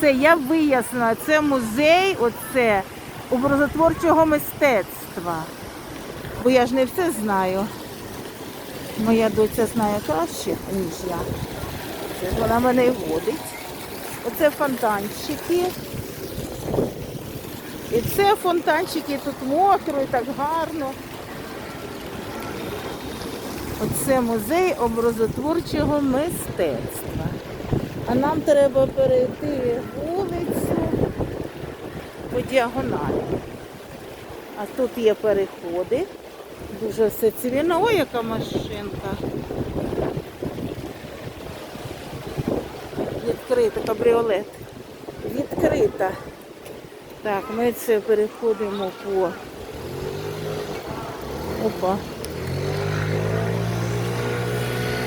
Все, я вияснила, це музей оце образотворчого мистецтва. Бо я ж не все знаю. Моя доця знає краще, ніж я. Це вона мене і водить. Оце фонтанчики. І це фонтанчики, тут мокро і так гарно. Оце музей образотворчого мистецтва. А нам треба перейти вулицю по діагоналі. А тут є переходи. Дуже все цивільно. Ой, яка машинка. Відкрита кабріолет. Відкрита. Так, ми це переходимо по. Опа.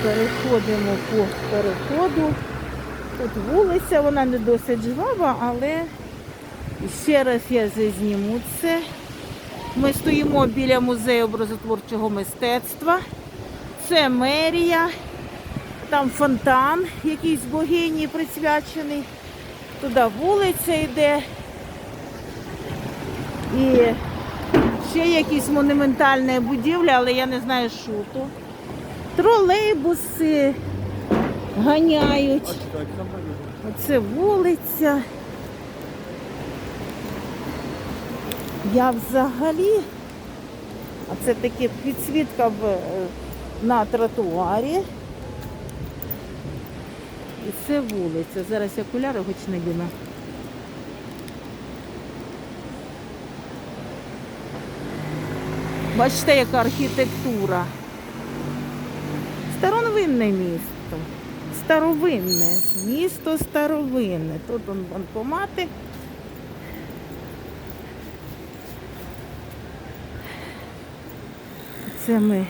Переходимо по переходу. Тут вулиця, вона не досить жвава, але ще раз я зазніму це. Ми стоїмо біля музею образотворчого мистецтва. Це мерія, там фонтан якийсь богині присвячений. Туди вулиця йде. І ще якісь монументальні будівлі, але я не знаю, що то. Тролейбуси ганяють. Оце вулиця. Я взагалі, а це таке підсвітка е, на тротуарі. І це вулиця. Зараз я окуляри хоч не діна. Бачите, яка архітектура. Старовинне місто. Старовинне. Місто старовинне. Тут он банкомати. Це ми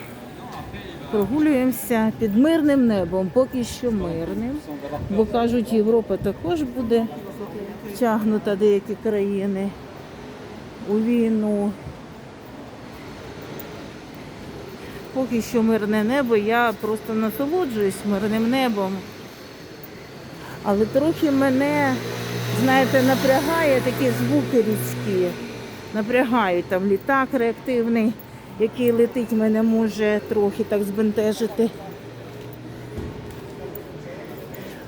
прогулюємося під мирним небом, поки що мирним. Бо кажуть, Європа також буде втягнута деякі країни у війну. Поки що мирне небо, я просто насолоджуюсь мирним небом. Але трохи мене, знаєте, напрягає такі звуки різкі. Напрягають там літак реактивний, який летить, мене може трохи так збентежити.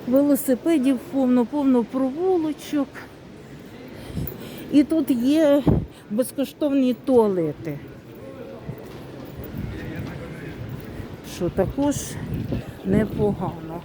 Велосипедів повно, повно провулочок. І тут є безкоштовні туалети. Що також непогано.